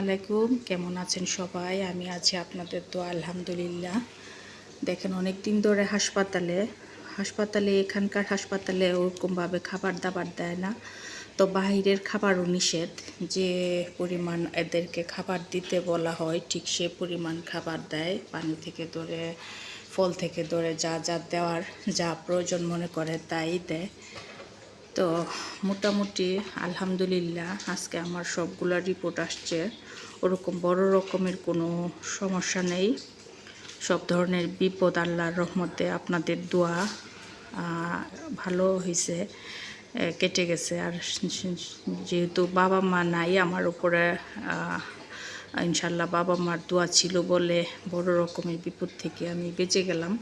আলাইকুম, কেমন আছেন সবাই? আমি আছি আপনাদের তো আলহামদুলিল্লাহ। দেখেন অনেক দিন ধরে হাসপাতালে হাসপাতালে, এখানকার হাসপাতালে ওরকমভাবে খাবার দাবার দেয় না। তো বাহিরের খাবারও নিষেধ, যে পরিমাণ এদেরকে খাবার দিতে বলা হয়, ঠিক সে পরিমাণ খাবার দেয়। পানি থেকে ধরে, ফল থেকে ধরে যা যা দেওয়ার যা প্রয়োজন মনে করে তাই দেয়। তো মোটামুটি আলহামদুলিল্লাহ আজকে আমার সবগুলা রিপোর্ট আসছে। ওরকম বড় রকমের কোনো সমস্যা নেই। সব ধরনের বিপদ আল্লাহর রহমতে আপনাদের দোয়া ভালো হয়েছে কেটে গেছে। আর যেহেতু বাবা মা নাই, আমার উপরে ইনশাল্লাহ বাবা মার দোয়া ছিল বলে বড় রকমের বিপদ থেকে আমি বেঁচে গেলাম।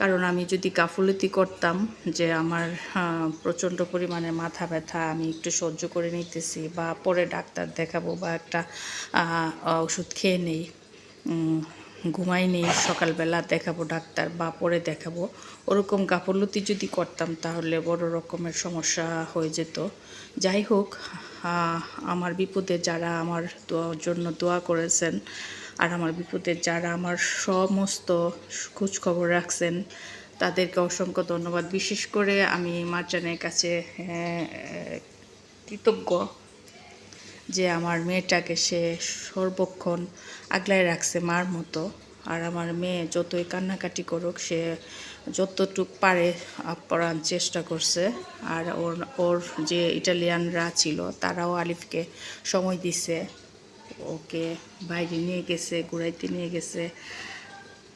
কারণ আমি যদি গাফুলতি করতাম যে আমার প্রচণ্ড পরিমাণে মাথা ব্যথা, আমি একটু সহ্য করে নিতেছি বা পরে ডাক্তার দেখাবো বা একটা ওষুধ খেয়ে নেই ঘুমাই নেই, সকালবেলা দেখাবো ডাক্তার বা পরে দেখাবো, ওরকম গাফলতি যদি করতাম তাহলে বড় রকমের সমস্যা হয়ে যেত। যাই হোক আমার বিপদে যারা আমার জন্য দোয়া করেছেন আর আমার বিপদে যারা আমার সমস্ত খোঁজ খবর রাখছেন, তাদেরকে অসংখ্য ধন্যবাদ। বিশেষ করে আমি মার্জানের কাছে কৃতজ্ঞ যে আমার মেয়েটাকে সে সর্বক্ষণ আগলায় রাখছে মার মতো। আর আমার মেয়ে যতই কান্নাকাটি করুক, সে যতটুক পারে পড়ার চেষ্টা করছে। আর ওর ওর যে ইটালিয়ানরা ছিল, তারাও আলিফকে সময় দিছে। ওকে বাইরে নিয়ে গেছে, ঘুরাইতে নিয়ে গেছে।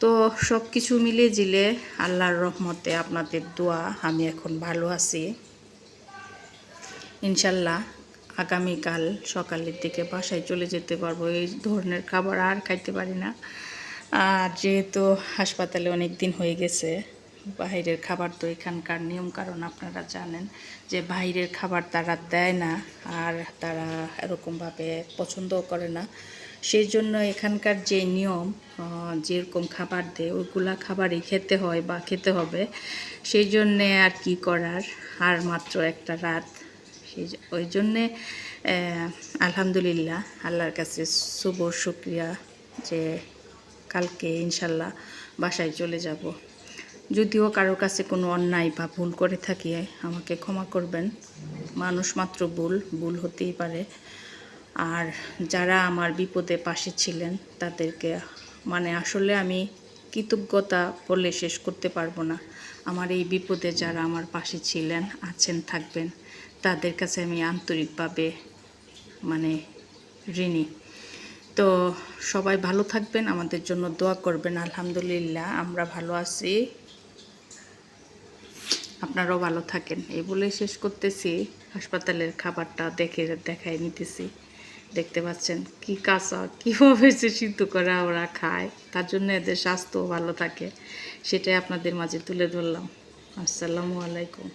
তো সব কিছু মিলিয়ে জিলে আল্লাহর রহমতে আপনাদের দোয়া, আমি এখন ভালো আছি। ইনশাল্লাহ আগামীকাল সকালের দিকে বাসায় চলে যেতে পারব। এই ধরনের খাবার আর খাইতে পারি না। আর যেহেতু হাসপাতালে অনেক দিন হয়ে গেছে বাইরের খাবার তো এখানকার নিয়ম কারণ আপনারা জানেন যে বাইরের খাবার তারা দেয় না আর তারা এরকমভাবে পছন্দও করে না। সেই জন্য এখানকার যে নিয়ম যেরকম খাবার দেয়, ওইগুলা খাবারই খেতে হয় বা খেতে হবে। সেই জন্যে আর কি করার? আর মাত্র একটা রাত। সেই ওই জন্যে আলহামদুলিল্লাহ, আল্লাহর কাছে শুভ শুক্রিয়া যে কালকে ইনশাল্লাহ বাসায় চলে যাব। যদিও কারোর কাছে কোনো অন্যায় বা ভুল করে থাকি, আমাকে ক্ষমা করবেন। মানুষ মাত্র ভুল ভুল হতেই পারে। আর যারা আমার বিপদে পাশে ছিলেন, তাদেরকে মানে আসলে আমি কৃতজ্ঞতা বলে শেষ করতে পারব না। আমার এই বিপদে যারা আমার পাশে ছিলেন, আছেন, থাকবেন, তাদের কাছে আমি আন্তরিকভাবে মানে ঋণী। তো সবাই ভালো থাকবেন, আমাদের জন্য দোয়া করবেন। আলহামদুলিল্লাহ, আমরা ভালো আছি। আপনারাও ভালো থাকেন। এই বলে শেষ করতেছি। হাসপাতালের খাবারটা দেখে দেখাই নিতেছি। দেখতে পাচ্ছেন কি কাঁচা, কীভাবে যে সিদ্ধ করা ওরা খায়। তার জন্য এদের স্বাস্থ্য ভালো থাকে, সেটাই আপনাদের মাঝে তুলে ধরলাম। আসসালামু আলাইকুম।